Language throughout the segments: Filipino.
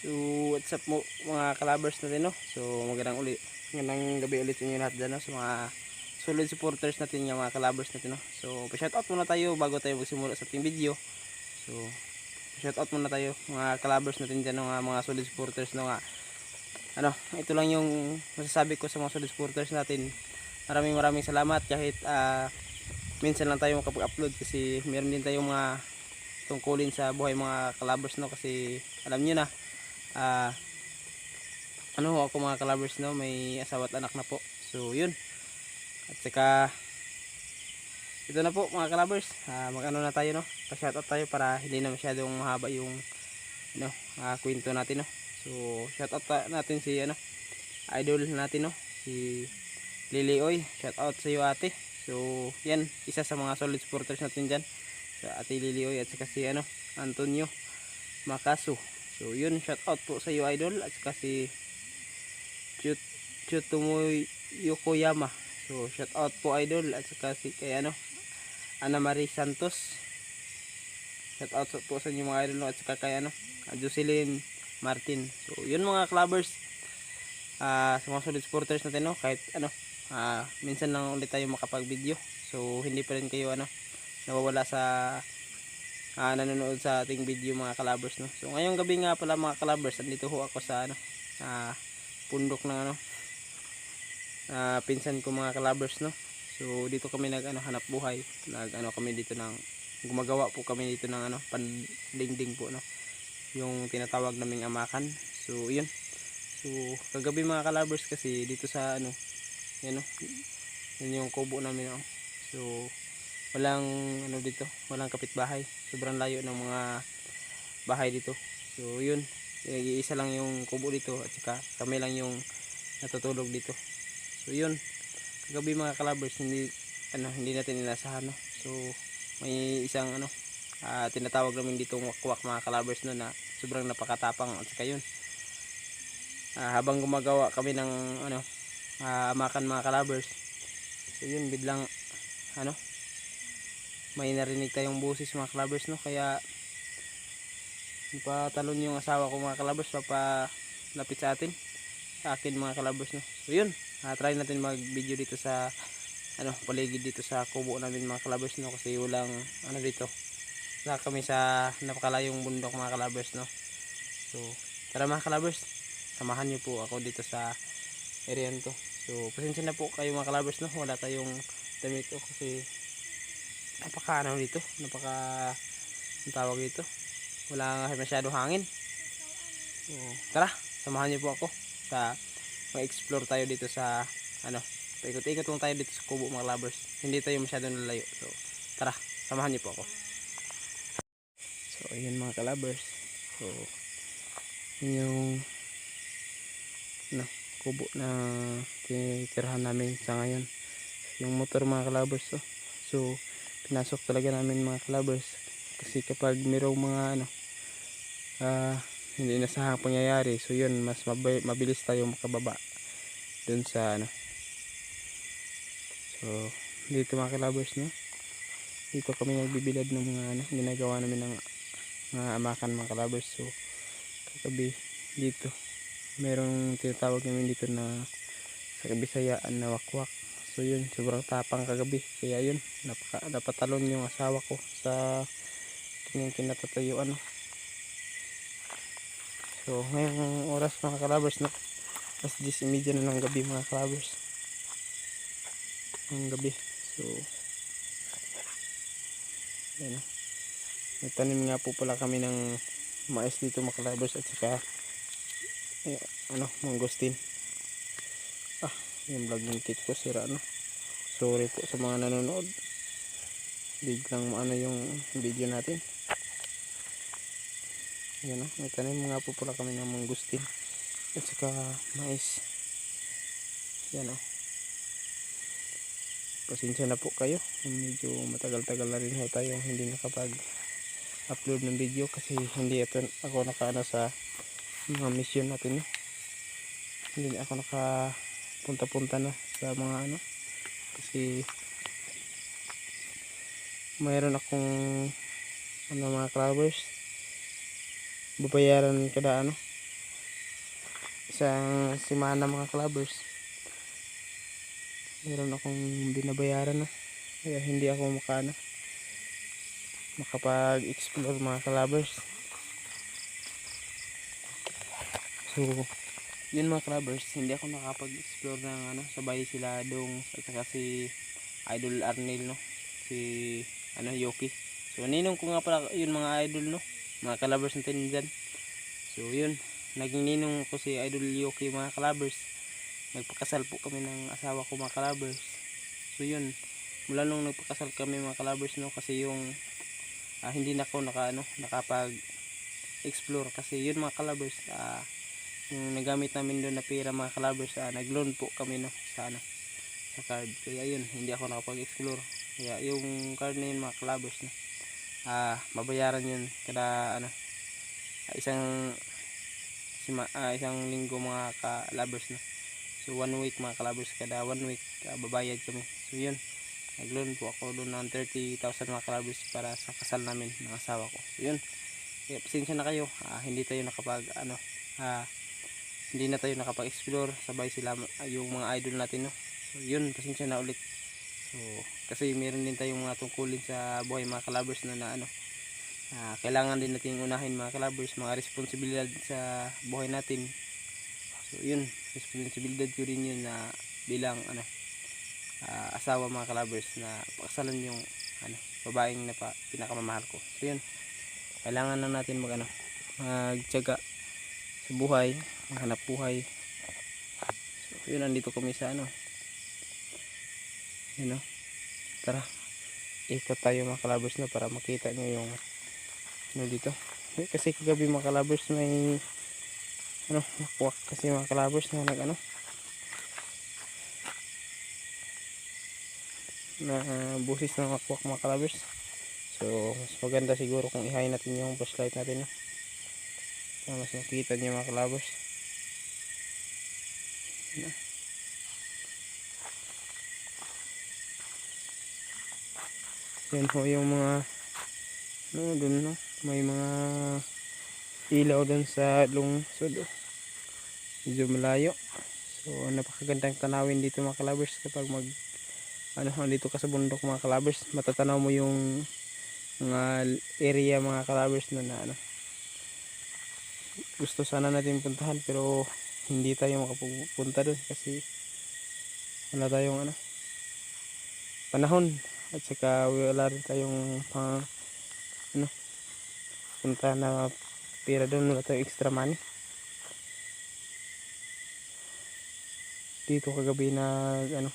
So, what's up mo mga kalabers natin, no? So, magandang uli, magandang gabi ulit sa inyo lahat dyan, no? Sa mga solid supporters natin, yung mga kalabers natin, no? So, pa-shoutout muna tayo bago tayo magsimula sa ating video. So, shoutout muna tayo mga kalabers natin dyan, no? mga, mga solid supporters, no? Nga, ano, ito lang yung masasabi ko sa mga solid supporters natin. Maraming maraming salamat kahit ah, minsan lang tayo makapag-upload kasi meron din tayong mga tungkulin sa buhay mga kalabers no kasi alam niyo na ah ano ako mga kalabers no? May asawa at anak na po. So yun. At saka ito na po mga kalabers ah, mag ano na tayo no? Pa shoutout tayo para hindi na masyadong mahaba yung ano ah, kwento natin no? So shoutout natin si ano idol natin no? Si Lily Oy. Shoutout sa iyo ate. So yan. Isa sa mga solid supporters natin dyan. Sa ate Lily Oy at saka si ano Antonio Makasu So yun, shout out po sa iyo idol at saka si Chut Chutomoy Yokoyama. So shout out po idol at saka si kay ano Ana Marie Santos. Shout out po sa inyo mga idol at saka kay ano Jocelyn Martin. So yun mga clubbers. Ah, sa mga solid supporters natin no, kahit ano ah, minsan lang ulit tayo makapag-video. So hindi pa rin kayo ano nawawala sa ah, nanonood sa ating video mga kalabers no. So ngayong gabi nga pala mga kalabers, andito ho ako sa ano ah, pundok ng ano ah, pinsan ko mga kalabers no. So dito kami nag ano hanap buhay, nag ano kami dito ng gumagawa po kami dito ng ano pandingding po no. Yung tinatawag naming amakan. So yun. So kagabi mga kalabers kasi dito sa ano yan no. Yun yung kubo namin no. So walang ano dito, walang kapitbahay. Sobrang layo ng mga bahay dito. So yun, isa lang yung kubo dito at saka kami lang yung natutulog dito. So yun, kagabi mga kalabers hindi ano hindi natin inasahan no. So may isang ano ah, tinatawag namin dito wakwak mga kalabers no na sobrang napakatapang at saka yun. Ah, habang gumagawa kami ng ano ah, amakan mga kalabers. So yun biglang ano may narinig tayong boses mga clubbers no? Kaya patalon yung asawa ko mga clubbers papalapit sa atin sa akin mga clubbers no? So yun. Uh, try natin mag video dito sa ano paligid dito sa kubo namin mga clubbers no? Kasi walang ano dito na kami sa napakalayong bundok mga clubbers no? So tara mga clubbers samahan niyo po ako dito sa area to. So pasensya na po kayo mga clubbers no? Wala tayong damit ko kasi napaka ano dito napaka ang tawag dito? Wala nga masyadong hangin. So, tara samahan niyo po ako sa mag-explore tayo dito sa ano paikot-ikot lang tayo dito sa kubo mga lovers. Hindi tayo masyadong lalayo so tara samahan niyo po ako. So ayun mga kalabers so yun yung ano, kubo na tinitirahan namin sa ngayon. Yung motor mga kalabers to so pinasok talaga namin mga clubbers. Kasi kapag mayroong mga ano ah, hindi nasahang pangyayari so yun mas mabi- mabilis tayo makababa dun sa ano. So dito mga clubbers no? Dito kami nagbibilad ng mga ano ginagawa namin ng mga amakan mga clubbers. So kagabi dito merong tinatawag namin dito na sa kabisayaan na wakwak So yun, sobrang tapang kagabi. Kaya yun, napaka, napatalon yung asawa ko sa kanyang kinatatayuan. So ngayong oras mga kalabers, no? Mas 10.30 na ng gabi mga kalabers. Ang gabi. So, no? Nagtanim nga po pala kami ng mais dito mga kalabers at saka eh, ano, mangosteen yung vlog ng kit ko sira no sorry po sa mga nanonood. Biglang ano yung video natin. Yan o may tanim nga po pala kami ng mangustin. At saka mais. Yan o pasensya na po kayo. Medyo matagal-tagal na rin tayo hindi nakapag upload ng video kasi hindi ito ako nakaano sa mga mission natin no? hindi ako naka punta-punta na sa mga ano kasi mayroon akong ano mga clubbers. Babayaran kada ano isang simana mga clubbers. Meron akong binabayaran na kaya hindi ako makano makapag-explore mga clubbers. So yun mga clubbers hindi ako nakapag-explore ng ano sabay sila dong at saka si Idol Arnel no? Si ano Yoki. So ninong ko nga pala yun mga idol no? Mga clubbers natin dyan. So yun naging ninong ko si Idol Yoki mga clubbers. Nagpakasal po kami ng asawa ko mga clubbers. So yun mula nung nagpakasal kami mga clubbers no? Kasi yung ah, hindi na ako naka ano nakapag explore kasi yun mga clubbers ah, yung nagamit namin doon na pera mga clubbers ah, nag-loan po kami no sa ano sa card. Kaya yun hindi ako nakapag-explore. Kaya yung card na yun mga clubbers no ah mabayaran yun kada ano ah, isang sima, ah, isang linggo mga ka-lovers no. So one week mga ka-lovers kada one week ah, babayad kami. So yun nag-loan po ako doon ng 30,000 mga ka-lovers para sa kasal namin ng asawa ko. So yun. Kaya pasensya na kayo. Ah, hindi tayo nakapag ano ah, hindi na tayo nakapag-explore. Sabay sila yung mga idol natin no? So yun pasensya na ulit. So kasi meron din tayong mga tungkulin sa buhay mga kalabers na, na ano ah, kailangan din natin unahin mga kalabers mga responsibilidad sa buhay natin. So yun responsibilidad ko rin yun na bilang ano ah, asawa mga kalabers na pakasalan yung ano babaeng na pa, pinakamamahal ko. So yun kailangan lang natin mag ano magtiyaga sa buhay maghanap buhay. So yun andito kami sa ano. Yun o tara ikot tayo mga kalabers na para makita nyo yung ano dito. Eh, kasi kagabi mga kalabers may ano nakuwak kasi mga kalabers na nag ano na uh, busis na nakuwak mga kalabers so mas maganda siguro kung ihayin natin yung flashlight natin no? Para mas makita nyo mga kalabers Yan. ho yung mga ano dun no may mga ilaw dun sa lungsod oh. medyo malayo so napakagandang tanawin dito mga kalabers kapag mag ano dito ka sa bundok mga kalabers matatanaw mo yung mga area mga kalabers na, na ano gusto sana natin puntahan pero hindi tayo makapunta doon kasi wala tayong ano panahon. At saka wala rin tayong pang ano punta na pera doon wala tayong extra money. Dito kagabi na ano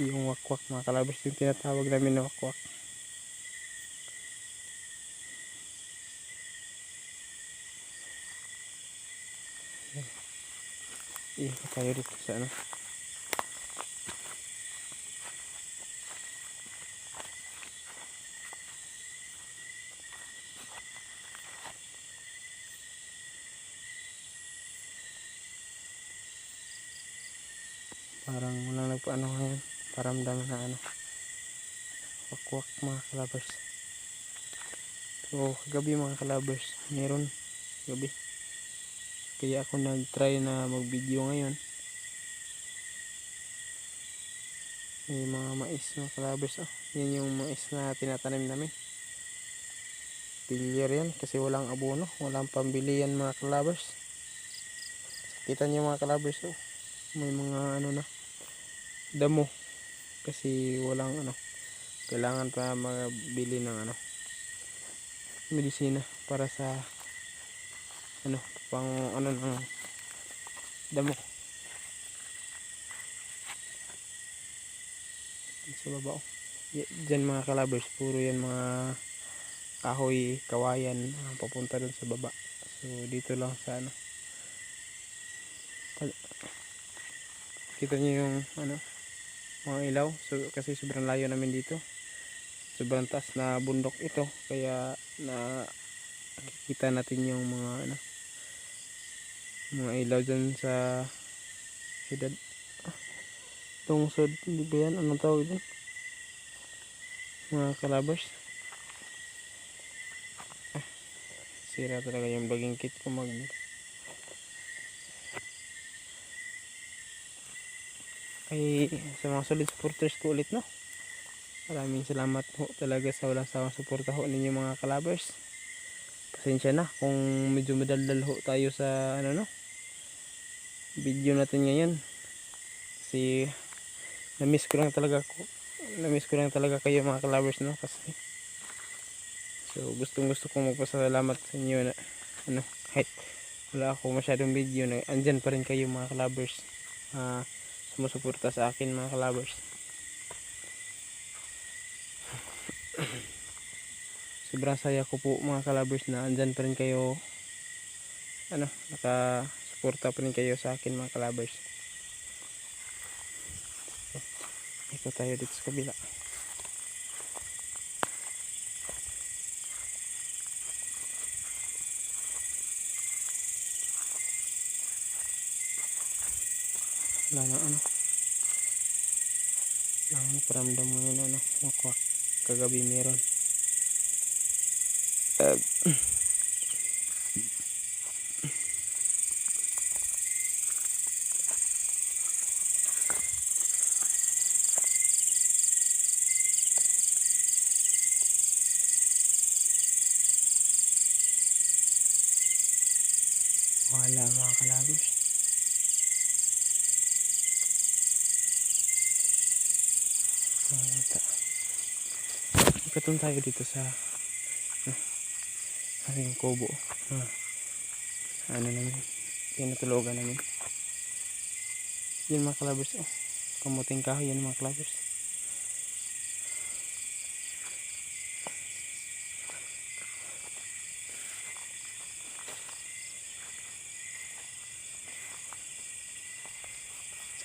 yung wakwak mga kalabers yung tinatawag namin na wakwak Ikot tayo dito sa ano. Parang walang nagpaano ngayon. Paramdam na ano. Wakwak mga kalabers. So kagabi mga kalabers meron gabi kaya ako nag try na mag video ngayon. May mga mais mga kalabers oh. yan yung mais na tinatanim namin. Failure yan kasi walang abono. Walang pambili yan mga kalabers. Kita nyo mga kalabers oh. may mga ano na damo. Kasi walang ano kailangan pa mabili ng ano medisina para sa ano pang ano ng damo. Sa baba oh. Dyan mga kalabers puro yan mga kahoy kawayan ah, papunta dun sa baba. So dito lang sa ano. Kita nyo yung ano mga ilaw. So, kasi sobrang layo namin dito. Sobrang taas na bundok ito. Kaya na nakikita natin yung mga ano mga ilaw dyan sa ah, tungsod di ba yan? Anong tawag dyan? Mga kalabers ah, sira talaga yung vlogging kit ko mag kay sa mga solid supporters ko ulit no. Maraming salamat ho talaga sa walang sawang suporta ho ninyo mga kalabers. Pasensya na kung medyo madaldal ho tayo sa ano no video natin ngayon. Kasi na-miss ko lang talaga ko na-miss ko lang talaga kayo mga kalabers no? Kasi so gustong gusto kong magpasalamat sa inyo na ano kahit wala ako masyadong video na andyan pa rin kayo mga kalabers ah sumusuporta sa akin mga kalabers sobrang saya ko po mga kalabers na andyan pa rin kayo. Ano nakasuporta pa rin kayo sa akin mga kalabers ito tayo dito sa kabila. Wala na ano. Wala nang paramdam ngayon ano kagabi meron. Uh, wala mga kalabos Mata. Ikatong tayo dito sa ah, aking kubo. Ah, ano namin, pinatulugan namin. Yan mga kalabers. Oh, kamuting kahoy yan mga kalabers.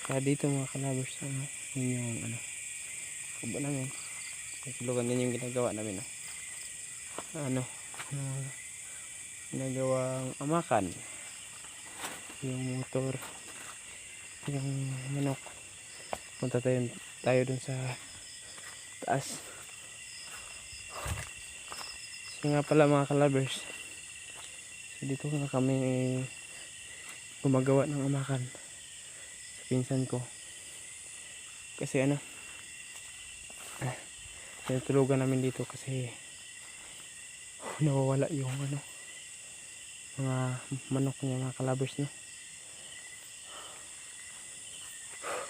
Saka dito mga kalabers, ano, yun yung ano, kubo namin. Natulugan din yung ginagawa namin. No? Ano, uh, ginagawang amakan. Yung motor, yung manok. Punta tayo, tayo dun sa taas. So nga pala mga kalabers. So dito na kami gumagawa ng amakan sa pinsan ko. Kasi ano, tinutulugan namin dito kasi nawawala yung ano mga manok niya mga kalabers no?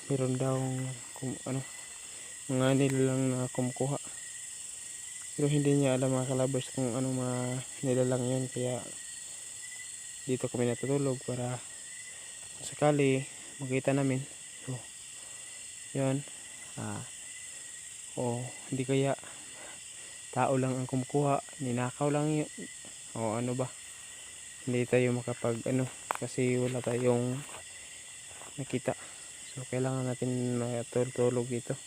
Meron daw kum, ano mga nilalang na kumukuha. Pero hindi niya alam mga kalabers kung ano mga nilalang yun. Kaya dito kami natutulog para sakali makita namin. So yun. Ah o hindi kaya tao lang ang kumukuha ninakaw lang yun. O ano ba? Hindi tayo makapag ano kasi wala tayong nakita. So kailangan natin matulog dito.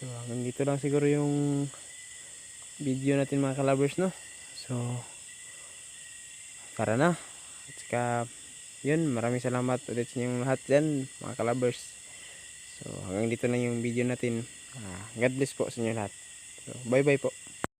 So hanggang dito lang siguro yung video natin mga kalabers no? So tara na. At saka yun maraming salamat ulit sa inyong lahat dyan mga kalabers so hanggang dito na yung video natin. Ah, God bless po sa inyo lahat. So bye bye po